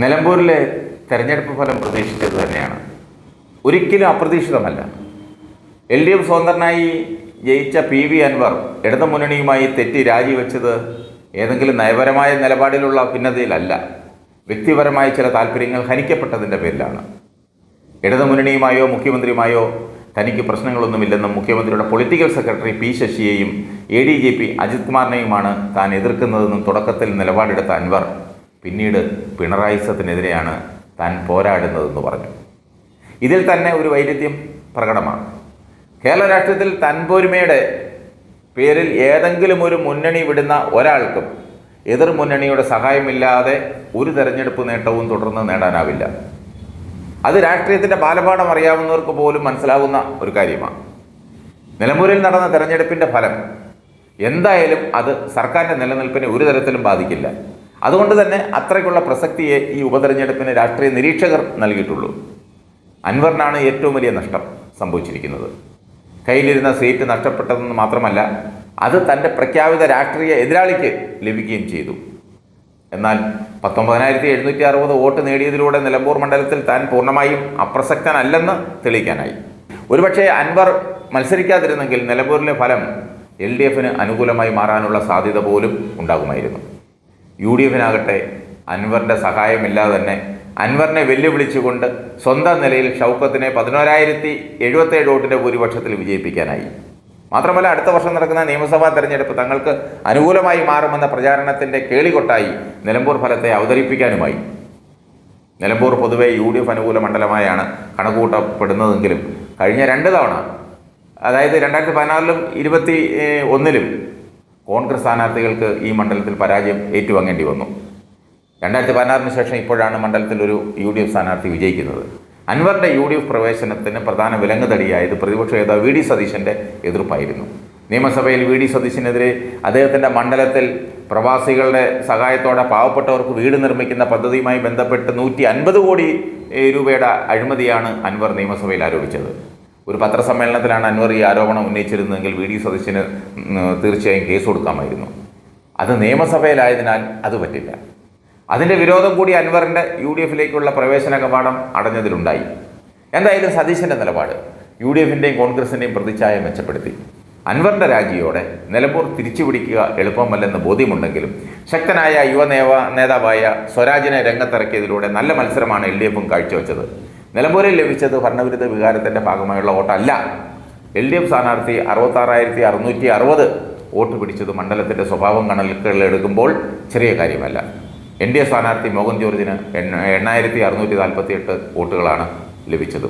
നിലമ്പൂരിലെ തെരഞ്ഞെടുപ്പ് ഫലം പ്രതീക്ഷിച്ചത് തന്നെയാണ്. ഒരിക്കലും അപ്രതീക്ഷിതമല്ല. എൽ ഡി എഫ് സ്വതന്ത്രനായി ജയിച്ച പി വി അൻവർ ഇടതുമുന്നണിയുമായി തെറ്റി രാജിവെച്ചത് ഏതെങ്കിലും നയപരമായ നിലപാടിലുള്ള ഭിന്നതയിലല്ല. വ്യക്തിപരമായ ചില താല്പര്യങ്ങൾ ഹനിക്കപ്പെട്ടതിന്റെ പേരിലാണ്. ഇടതുമുന്നണിയുമായോ മുഖ്യമന്ത്രിയുമായോ തനിക്ക് പ്രശ്നങ്ങളൊന്നുമില്ലെന്നും മുഖ്യമന്ത്രിയുടെ political secretary P ശശിയെയും A D G P Ajith കുമാറിനെയുമാണ് താൻ എതിർക്കുന്നതെന്നും തുടക്കത്തിൽ നിലപാടെടുത്ത അൻവർ പിന്നീട് പിണറായി സത്തിനെതിരെയാണ് താൻ പോരാടുന്നതെന്ന് പറഞ്ഞു. ഇതിൽ തന്നെ ഒരു വൈരുദ്ധ്യം പ്രകടമാണ്. കേരള രാഷ്ട്രീയത്തിൽ തൻപോരുമയുടെ പേരിൽ ഏതെങ്കിലും ഒരു മുന്നണി വിടുന്ന ഒരാൾക്കും എതിർ മുന്നണിയുടെ സഹായമില്ലാതെ ഒരു തെരഞ്ഞെടുപ്പ് നേട്ടവും തുടർന്ന് നേടാനാവില്ല. അത് രാഷ്ട്രീയത്തിന്റെ ബാലപാഠം അറിയാവുന്നവർക്ക് പോലും മനസ്സിലാകുന്ന ഒരു കാര്യമാണ്. നിലമ്പൂരിൽ നടന്ന തെരഞ്ഞെടുപ്പിന്റെ ഫലം എന്തായാലും അത് സർക്കാരിന്റെ നിലനിൽപ്പിനെ ഒരു തരത്തിലും ബാധിക്കില്ല. അതുകൊണ്ട് തന്നെ അത്രയ്ക്കുള്ള പ്രസക്തിയെ ഈ ഉപതെരഞ്ഞെടുപ്പിന് രാഷ്ട്രീയ നിരീക്ഷകർ നൽകിയിട്ടുള്ളൂ. അൻവറിനാണ് ഏറ്റവും വലിയ നഷ്ടം സംഭവിച്ചിരിക്കുന്നത്. കയ്യിലിരുന്ന സീറ്റ് നഷ്ടപ്പെട്ടതെന്ന് മാത്രമല്ല അത് തന്റെ പ്രഖ്യാപിത രാഷ്ട്രീയ എതിരാളിക്ക് ലഭിക്കുകയും ചെയ്തു. എന്നാൽ പത്തൊമ്പതിനായിരത്തി എഴുന്നൂറ്റി അറുപത് വോട്ട് നേടിയതിലൂടെ നിലമ്പൂർ മണ്ഡലത്തിൽ താൻ പൂർണമായും അപ്രസക്തനല്ലെന്ന് തെളിയിക്കാനായി. ഒരുപക്ഷെ അൻവർ മത്സരിക്കാതിരുന്നെങ്കിൽ നിലമ്പൂരിലെ ഫലം എൽ ഡി എഫിന് അനുകൂലമായി മാറാനുള്ള സാധ്യത പോലും ഉണ്ടാകുമായിരുന്നു. യു ഡി എഫിനാകട്ടെ അൻവറിന്റെ സഹായമില്ലാതെ തന്നെ അൻവറിനെ വെല്ലുവിളിച്ചുകൊണ്ട് സ്വന്തം നിലയിൽ ഷൗക്കത്തിനെ പതിനോരായിരത്തി എഴുപത്തേഴ് വോട്ടിന്റെ ഭൂരിപക്ഷത്തിൽ വിജയിപ്പിക്കാനായി. മാത്രമല്ല അടുത്ത വർഷം നടക്കുന്ന നിയമസഭാ തെരഞ്ഞെടുപ്പ് തങ്ങൾക്ക് അനുകൂലമായി മാറുമെന്ന പ്രചാരണത്തിന്റെ കേളികൊട്ടായി നിലമ്പൂർ ഫലത്തെ അവതരിപ്പിക്കാനുമായി. നിലമ്പൂർ പൊതുവെ യു ഡി എഫ് അനുകൂല മണ്ഡലമായാണ് കണക്കുകൂട്ടപ്പെടുന്നതെങ്കിലും കഴിഞ്ഞ രണ്ട് തവണ അതായത് രണ്ടായിരത്തി പതിനാറിലും ഇരുപത്തി ഒന്നിലും കോൺഗ്രസ് സ്ഥാനാർത്ഥികൾക്ക് ഈ മണ്ഡലത്തിൽ പരാജയം ഏറ്റുവാങ്ങേണ്ടി വന്നു. രണ്ടായിരത്തി പതിനാറിന് ശേഷം ഇപ്പോഴാണ് മണ്ഡലത്തിൽ ഒരു യു ഡി എഫ് സ്ഥാനാർത്ഥി വിജയിക്കുന്നത്. അൻവറിന്റെ യു ഡി എഫ് പ്രവേശനത്തിന് പ്രധാന വിലങ്ങുതടിയായത് പ്രതിപക്ഷ നേതാവ് വി ഡി സതീശന്റെ എതിർപ്പായിരുന്നു. നിയമസഭയിൽ വി ഡി സതീശനെതിരെ അദ്ദേഹത്തിന്റെ മണ്ഡലത്തിൽ പ്രവാസികളുടെ സഹായത്തോടെ പാവപ്പെട്ടവർക്ക് വീട് നിർമ്മിക്കുന്ന പദ്ധതിയുമായി ബന്ധപ്പെട്ട് നൂറ്റി അൻപത് കോടി രൂപയുടെ അഴിമതിയാണ് അൻവർ നിയമസഭയിൽ ആരോപിച്ചത്. ഒരു പത്രസമ്മേളനത്തിലാണ് അൻവർ ഈ ആരോപണം ഉന്നയിച്ചിരുന്നതെങ്കിൽ വി ഡി സതീശന് തീർച്ചയായും കേസ് കൊടുക്കാമായിരുന്നു. അത് നിയമസഭയിലായതിനാൽ അത് പറ്റില്ല. അതിന്റെ വിരോധം കൂടി അൻവറിന്റെ യു ഡി എഫിലേക്കുള്ള പ്രവേശന കവാടം അടഞ്ഞതിലുണ്ടായി. എന്തായാലും സതീശന്റെ നിലപാട് യു ഡി എഫിന്റെയും കോൺഗ്രസിന്റെയും പ്രതിച്ഛായ മെച്ചപ്പെടുത്തി. അൻവറിന്റെ രാജിയോടെ നിലമ്പൂർ തിരിച്ചുപിടിക്കുക എളുപ്പമല്ലെന്ന് ബോധ്യമുണ്ടെങ്കിലും ശക്തനായ യുവ നേതാവായ സ്വരാജിനെ രംഗത്തിറക്കിയതിലൂടെ നല്ല മത്സരമാണ് എൽ ഡി എഫും കാഴ്ചവെച്ചത്. നിലമ്പൂരിൽ ലഭിച്ചത് ഭരണവിരുദ്ധ വികാരത്തിന്റെ ഭാഗമായുള്ള വോട്ടല്ല. എൽ ഡി എഫ് സ്ഥാനാർത്ഥി അറുപത്താറായിരത്തി അറുന്നൂറ്റി അറുപത് വോട്ട് പിടിച്ചത് മണ്ഡലത്തിന്റെ സ്വഭാവം കണക്കുകളിലെടുക്കുമ്പോൾ ചെറിയ കാര്യമല്ല. എൻ ഡി എ സ്ഥാനാർത്ഥി മോഹൻ ജോർജിന് എണ്ണ എണ്ണായിരത്തി അറുന്നൂറ്റി നാൽപ്പത്തി എട്ട് വോട്ടുകളാണ് ലഭിച്ചത്.